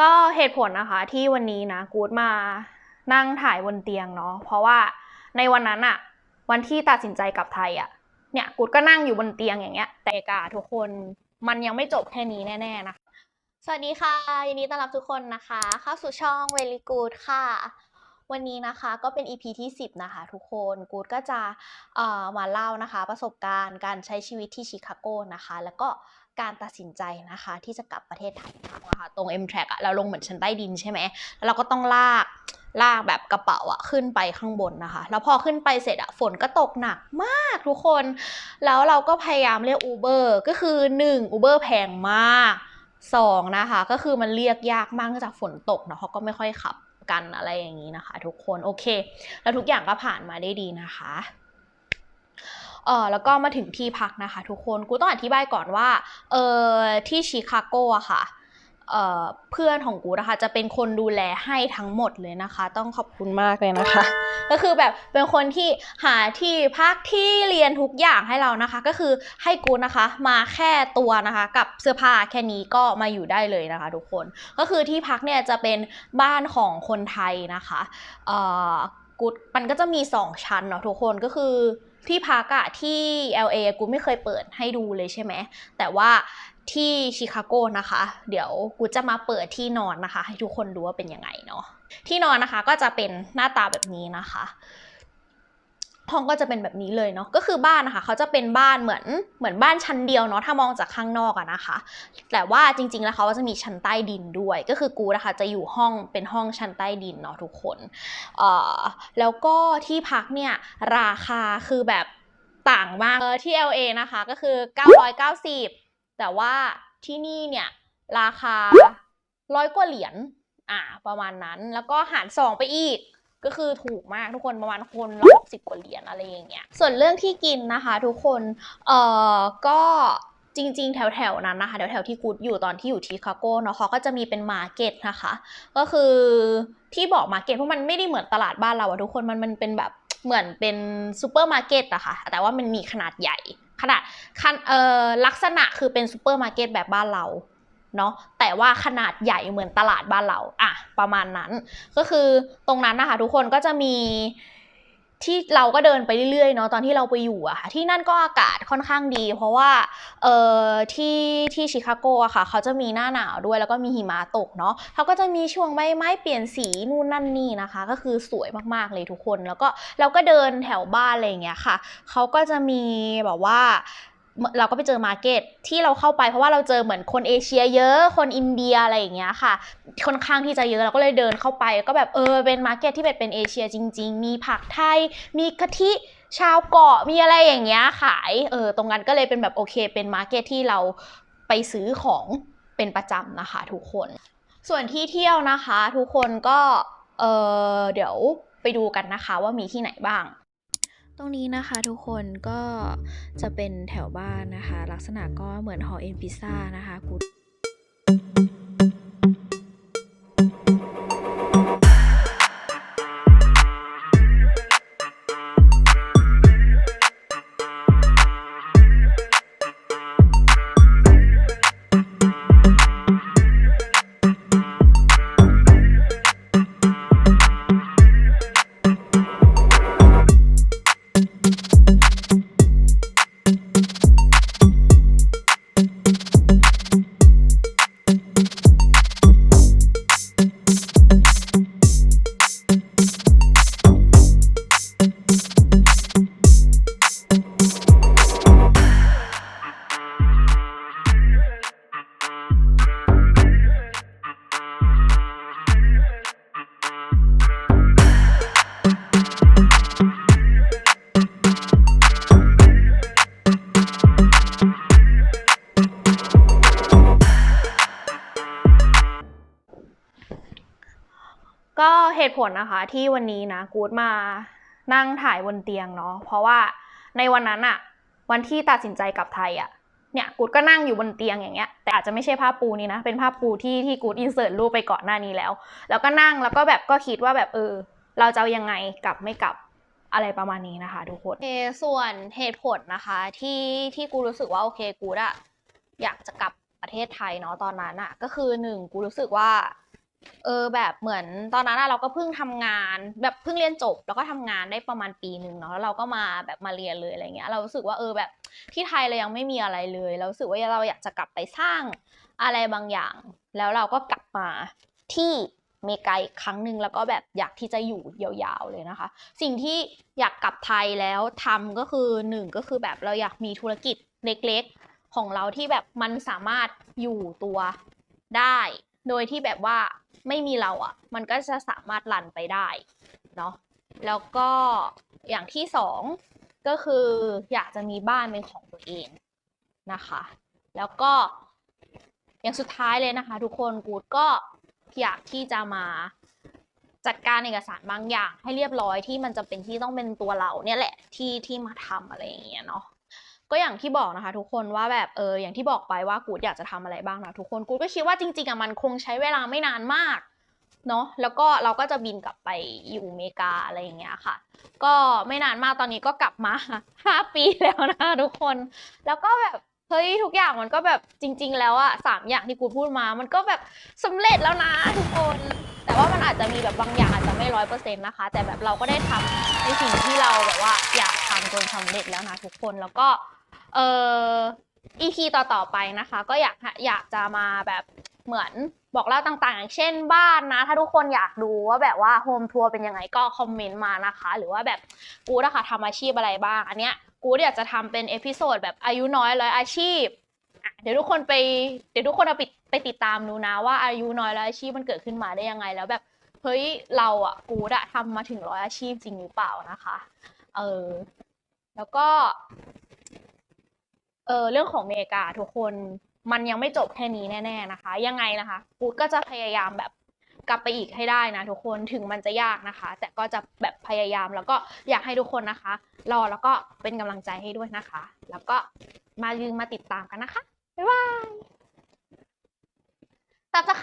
ก็เหตุผลนะคะที่วันนี้นะกูดมานั่งถ่ายบนเตียงเนาะเพราะว่าในวันนั้นอะวันที่ตัดสินใจกลับไทยอะเนี่ยกูดก็นั่งอยู่บนเตียงอย่างเงี้ย แต่กาทุกคนมันยังไม่จบแค่นี้แน่ๆนะคะสวัสดีค่ะยินดีต้อนรับทุกคนนะคะ เข้าสู่ช่อง Very Good ค่ะ วันนี้นะคะก็เป็น EP ที่ 10 นะคะทุกคนกูดก็จะมาเล่านะคะ ประสบการณ์การใช้ชีวิตที่ชิคาโกนะคะ แล้วก็การตัดสินใจนะคะที่จะกลับประเทศไทยนะคะตรง M track อะเราลงเหมือนชั้นใต้ดินใช่ไหมแล้วเราก็ต้องลากลากแบบกระเป๋าอะขึ้นไปข้างบนนะคะ แล้วพอขึ้นไปเสร็จอะฝนก็ตกหนักมากทุกคน แล้วเราก็พยายามเรียก Uber ก็คือ1 Uber แพงมากสองนะคะ ก็คือมันเรียกยากมากเนื่องจากฝนตกเนาะเขาก็ไม่ค่อยขับ กันอะไรอย่างนี้นะคะ ทุกคนโอเค แล้วทุกอย่างก็ผ่านมาได้ดีนะคะเออแล้วก็มาถึงที่พักนะคะ ทุกคนกูต้องอธิบายก่อนว่าเออที่ชิคาโกอะค่ะ เอ่อเพื่อนของกูนะคะจะเป็นคนดูแลให้ทั้งหมดเลยนะคะ ต้องขอบคุณมากเลยนะคะ ก็คือแบบเป็นคนที่หาที่พักที่เรียนทุกอย่างให้เรานะคะ ก็คือให้กูนะคะ มาแค่ตัวนะคะ กับเสื้อผ้าแค่นี้ก็มาอยู่ได้เลยนะคะ ทุกคนก็คือที่พักเนี่ยจะเป็นบ้านของคนไทยนะคะ กูมันก็จะมี 2 ชั้นเนาะทุกคนก็คือที่พักอะที่ LA กูไม่เคยเปิดให้ดูเลยใช่ไหม แต่ว่าที่ชิคาโกนะคะ เดี๋ยวกูจะมาเปิดที่นอนนะคะ ให้ทุกคนดูว่าเป็นยังไงเนาะที่นอนนะคะก็จะเป็นหน้าตาแบบนี้นะคะ ห้องก็จะเป็นแบบนี้เลยเนาะก็คือบ้านนะคะเขาจะเป็นบ้านเหมือนเหมือนบ้านชั้นเดียวเนาะถ้ามองจากข้างนอกอะนะคะ แต่ว่าจริงๆแล้วเขาจะมีชั้นใต้ดินด้วย ก็คือกูนะคะจะอยู่ห้องเป็นห้องชั้นใต้ดินเนาะทุกคนเอ่อแล้วก็ที่พักเนี่ยราคาคือแบบต่างมากที่ LA นะคะก็คือ 990 แต่ว่าที่นี่เนี่ยราคาร้อยกว่าเหรียญอ่าประมาณนั้นแล้วก็หารสองไปอีก ก็คือถูกมากทุกคนประมาณคนละหกสิบกว่าเหรียญอะไรอย่างเงี้ยส่วนเรื่องที่กินนะคะทุกคนเอ่อก็จริงๆ แถวๆนั้นนะคะแถวๆที่กูดอยู่ตอนที่อยู่ที่คาโก้เนาะเขาก็จะมีเป็นมาร์เก็ตนะคะ ก็คือที่บอกมาร์เก็ตเพราะมันไม่ได้เหมือนตลาดบ้านเราอะทุกคนมันมันเป็นแบบเหมือนเป็นซูเปอร์มาร์เก็ตอะค่ะแต่ว่ามันมีขนาดใหญ่ขนาดเอ่อลักษณะคือเป็นซูเปอร์มาร์เก็ตแบบบ้านเรา เนาะแต่ว่าขนาดใหญ่เหมือนตลาดบ้านเราอะประมาณนั้น ก็คือตรงนั้นนะคะทุกคนก็จะมีที่เราก็เดินไปเรื่อยๆเนาะตอนที่เราไปอยู่อะค่ะที่นั่นก็อากาศค่อนข้างดี เพราะว่าเอ่อที่ที่ชิคาโกอะค่ะเขาจะมีหน้าหนาวด้วยแล้วก็มีหิมะตกเนาะเขาก็จะมีช่วงใบไม้เปลี่ยนสีนู่นนั่นนี่นะคะ ก็คือสวยมากๆเลยทุกคนแล้วก็เราก็เดินแถวบ้านอะไรอย่างเงี้ยค่ะเขาก็จะมีแบบว่า เราก็ไปเจอมาร์เก็ตที่เราเข้าไปเพราะว่าเราเจอเหมือนคนเอเชียเยอะคนอินเดียอะไรอย่างเงี้ยค่ะค่อนข้างที่จะเยอะเราก็เลยเดินเข้าไป ก็แบบเออเป็นมาร์เก็ตที่แบบเป็นเอเชียจริง ๆ มีผักไทย มีกะทิชาวเกาะมีอะไรอย่างเงี้ยขายเออตรงนั้นก็เลยเป็นแบบโอเค เป็นมาร์เก็ตที่เราไปซื้อของเป็นประจำนะคะ ทุกคน ส่วนที่เที่ยวนะคะ ทุกคนก็เออเดี๋ยวไปดูกันนะคะว่ามีที่ไหนบ้าง ตรงนี้นะคะทุกคนก็จะเป็นแถวบ้านนะคะ ลักษณะก็เหมือนหอเอ็นพิซซ่านะคะกู เหตุผลนะคะที่วันนี้นะกูดมานั่งถ่ายบนเตียงเนาะเพราะว่าในวันนั้นอะวันที่ตัดสินใจกลับไทยอะเนี่ยกูดก็นั่งอยู่บนเตียงอย่างเงี้ยแต่อาจจะไม่ใช่ผ้าปูนี้นะ เป็นผ้าปูที่ที่กูดอินเสิร์ตรูปไปก่อนหน้านี้แล้ว แล้วก็นั่งแล้วก็แบบก็คิดว่าแบบเออ เราจะยังไงกลับไม่กลับอะไรประมาณนี้นะคะทุกคนโอส่วนเหตุผลนะคะที่ที่กูรู้สึกว่าโอเคกูดอะอยากจะกลับประเทศไทยเนาะตอนนั้นอะก็คือหนึ่งกูรู้สึกว่า เออแบบเหมือนตอนนั้นเราก็เพิ่งทำงาน แบบเพิ่งเรียนจบ แล้วก็ทำงานได้ประมาณปีหนึ่งเนาะแล้วเราก็มาแบบมาเรียนเลยอะไรเงี้ยเรารู้สึกว่าเออแบบที่ไทยเรายังไม่มีอะไรเลยเราสึกว่าเราอยากจะกลับไปสร้างอะไรบางอย่าง แล้วเราก็กลับมาที่เมกาอีกครั้งหนึ่งแล้วก็แบบอยากที่จะอยู่ยาวๆเลยนะคะ สิ่งที่อยากกลับไทยแล้วทำก็คือหนึ่งก็คือแบบเราอยากมีธุรกิจเล็กๆ ของเราที่แบบมันสามารถอยู่ตัวได้ โดยที่แบบว่าไม่มีเราอะ่ะ มันก็จะสามารถรันไปได้เนาะแล้วก็อย่างที่สองก็คืออยากจะมีบ้านเป็นของตัวเองนะคะ แล้วก็อย่างสุดท้ายเลยนะคะ ทุกคนกูดก็อยากที่จะมาจัดการเอกสารบางอย่างให้เรียบร้อยที่มันจะเป็นที่ต้องเป็นตัวเราเนี่ยแหละที่ที่มาทำอะไรอย่างเงี้ยเนาะ ก็อย่างที่บอกนะคะ ทุกคนว่าแบบเอออย่างที่บอกไปว่ากูดอยากจะทำอะไรบ้างนะทุกคนกูดก็คิดว่าจริงๆอะมันคงใช้เวลาไม่นานมากเนาะแล้วก็เราก็จะบินกลับไปอยู่อเมริกาอะไรอย่างเงี้ยค่ะ ก็ไม่นานมากตอนนี้ก็กลับมาห้าปีแล้วนะทุกคน แล้วก็แบบเฮ้ยทุกอย่างมันก็แบบจริง ๆ แล้วอะสามอย่างที่กูพูดมา มันก็แบบสำเร็จแล้วนะทุกคน แต่ว่ามันอาจจะมีแบบบางอย่างอาจจะไม่ร้อยเปอร์เซ็นต์นะคะ แต่แบบเราก็ได้ทำในสิ่งที่เราแบบว่าอยากทำจนสำเร็จแล้วนะทุกคนแล้วก็ เอ่อ EP ต่อๆไปนะคะ ก็อยากอยากจะมาแบบเหมือนบอกเล่าต่างๆ อย่างเช่นบ้านนะ ถ้าทุกคนอยากดูว่าแบบว่าโฮมทัวร์เป็นยังไงก็คอมเมนต์มานะคะ หรือว่าแบบกูดอะคะทำอาชีพอะไรบ้าง อันเนี้ยกูอยากจะทำเป็นเอพิโซดแบบอายุน้อยร้อยอาชีพเดี๋ยวทุกคนไปเดี๋ยวทุกคนเอาไปไปติดตามดูนะว่าอายุน้อยร้อยอาชีพมันเกิดขึ้นมาได้ยังไง แล้วแบบเฮ้ยเราอะกูอะทำมาถึงร้อยอาชีพจริงหรือเปล่านะคะ เออแล้วก็ ออเรื่องของอเมริกาทุกคนมันยังไม่จบแค่นี้แน่ ๆนะคะ ยังไงนะคะกูก็จะพยายามแบบกลับไปอีกให้ได้นะทุกคนถึงมันจะยากนะคะ แต่ก็จะแบบพยายามแล้วก็อยากให้ทุกคนนะคะ รอแล้วก็เป็นกำลังใจให้ด้วยนะคะ แล้วก็มาลืมมาติดตามกันนะคะบ๊ายบายตับจะ